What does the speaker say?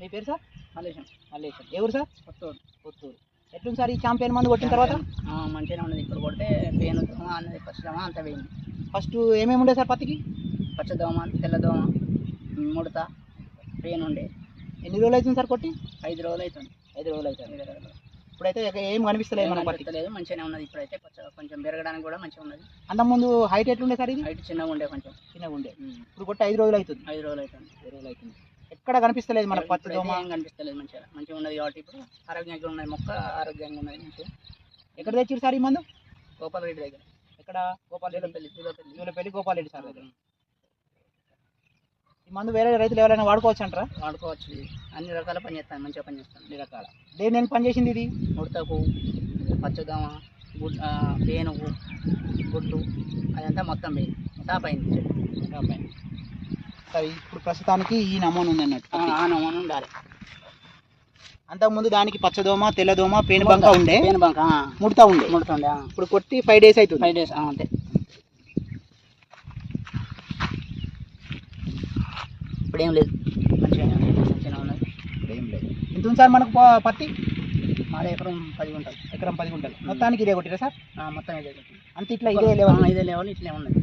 మీ పేరు సార్? మలేషియం మల్లేశం. ఎవరు సార్? కొత్తూరు పుత్తూరు. ఎట్లుంది సార్ ఈ చాంపియన్ మందు కొట్టిన తర్వాత? మంచిగానే ఉన్నది. ఇప్పుడు కొడితే దోమ అన్నది ఫస్ట్ దోమ అంత పోయింది. ఫస్ట్ ఏమేమి ఉండే సార్ పత్తికి? పచ్చ దోమ తెల్ల దోమ ముడత పేను ఉండే. ఎన్ని రోజులు అవుతుంది సార్ కొట్టి? ఐదు రోజులు అవుతుంది. ఐదు రోజులు అవుతుంది. ఇప్పుడైతే ఇక ఏం కనిపిస్తలేదు మన అనిపించలేదు మంచిగానే ఉన్నది. ఇప్పుడైతే కొంచెం పెరగడానికి కూడా మంచిగా ఉన్నది. అంతకుముందు హైట్ ఎట్లుండే సార్ ఇది? హైట్ చిన్నగా ఉండే కొంచెం. చిన్నగా ఉండే. ఇప్పుడు కొట్టి ఐదు రోజులు అవుతుంది. ఐదు రోజులు అవుతుంది. ఐదు రోజులు అవుతుంది. ఎక్కడ కనిపిస్తలేదు మన పత్తి ఇప్పుడైతే దోమ. కనిపిస్తలేదు మంచిగా. మంచిగా ఉన్నది కాబట్టి ఇప్పుడు ఆరోగ్యంగా ఉన్నది మొక్క ఆరోగ్యంగా ఉన్నది మంచిగా. ఎక్కడ తెచ్చారు సార్ ఈ మందు? గోపాల్ రెడ్డి దగ్గర. ఎక్కడ? గోపాల్ రెడ్డి పెళ్ళి గోపాల్ రెడ్డి సార్ దగ్గర. ఈ మందు వేరే రైతులు ఎవరైనా వాడుకోవచ్చు అంటారా? వాడుకోవచ్చు. అన్ని రకాల పని చేస్తాను మంచిగా పని చేస్తాను అన్ని రకాల. దేని నేను పనిచేసింది ఇది? ముడతకు పచ్చదోమ గుడ్ పేనుగు గుడ్లు అదంతా మొత్తం పోయింది. టాప్ అయింది. సరే ఇప్పుడు ప్రస్తుతానికి ఈ నమూనా ఉంది అన్నట్టు ఆ, నమూనా ఉండాలి అంతకుముందు దానికి పచ్చదోమ తెల్లదోమ పేను బంక ఉండే. పేను బంక ఆ, ముడతా ఉండే. ముడుతుండే ఆ. ఇప్పుడు కొట్టి ఫైవ్ డేస్ అవుతుంది ఫైవ్ డేస్ అంతే. ఇప్పుడు ఏం లేదు. ఎంత ఉంది సార్ మనకు పత్తి? మాది ఎకరం పది గుంటలు. ఎకరం పది గుంటలు. మొత్తానికి ఇదే కొట్టిరా సార్? మొత్తం ఇదే అంత ఇట్లా ఇదే లేవా ఆ, ఇదే లేవని ఇట్లనే ఉన్నది.